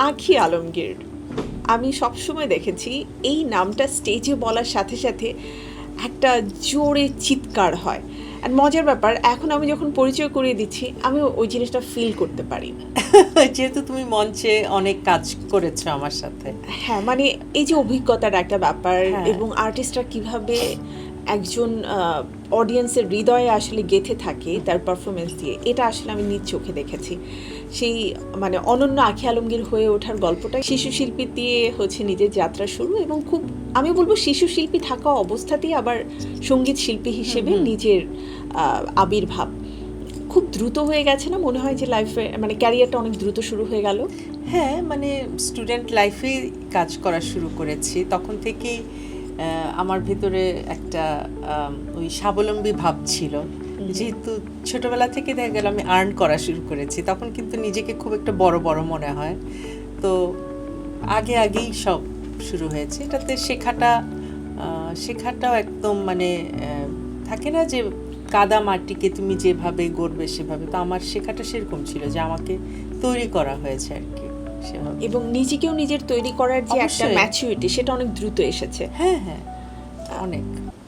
আখি আলমগীর। আমি সবসময় দেখেছি এই নামটা স্টেজে বলার সাথে সাথে একটা জোরে চিৎকার হয়। আর মজার ব্যাপার এখন আমি যখন পরিচয় করিয়ে দিচ্ছি আমি ওই জিনিসটা ফিল করতে পারি। যেহেতু তুমি মঞ্চে অনেক কাজ করেছ আমার সাথে। হ্যাঁ মানে এই যে অভিজ্ঞতার একটা ব্যাপার হ্যাঁ। এবং আর্টিস্টরা কীভাবে একজন অডিয়েন্সের হৃদয়ে আসলে গেথে থাকে তার পারফরমেন্স দিয়ে। এটা আসলে আমি নিজ চোখে দেখেছি। সেই মানে অনন্য আখি আলমগীর হয়ে ওঠার গল্পটা শিশু শিল্পী দিয়ে হচ্ছে নিজের যাত্রা শুরু এবং খুব আমি বলব শিশু শিল্পী থাকা অবস্থাতেই আবার সংগীত শিল্পী হিসেবে নিজের আবির্ভাব। খুব দ্রুত হয়ে গেছে না? মনে হয় যে লাইফে মানে ক্যারিয়ারটা অনেক দ্রুত শুরু হয়ে গেল। হ্যাঁ মানে স্টুডেন্ট লাইফে কাজ করা শুরু করেছি। তখন থেকেই আমার ভিতরে একটা ওই স্বাবলম্বী ভাব ছিল। যেহেতু ছোটবেলা থেকে দেখা গেল আমি আর্ন করা শুরু করেছি তখন কিন্তু নিজেকে খুব একটা বড় বড় মনে হয়। তো আগে আগেই সব শুরু হয়েছে। এটাতে শেখাটা শেখাটাও একদম মানে থাকে না যে কাদা মাটিকে তুমি যেভাবে গড়বে সেভাবে। তো আমার শেখাটা সেরকম ছিল যে আমাকে তৈরি করা হয়েছে আর কি। এবং নিজেকেও নিজের তৈরি করার যে একটা ম্যাচুরিটি সেটা অনেক দ্রুত এসেছে। হ্যাঁ হ্যাঁ। অনেক।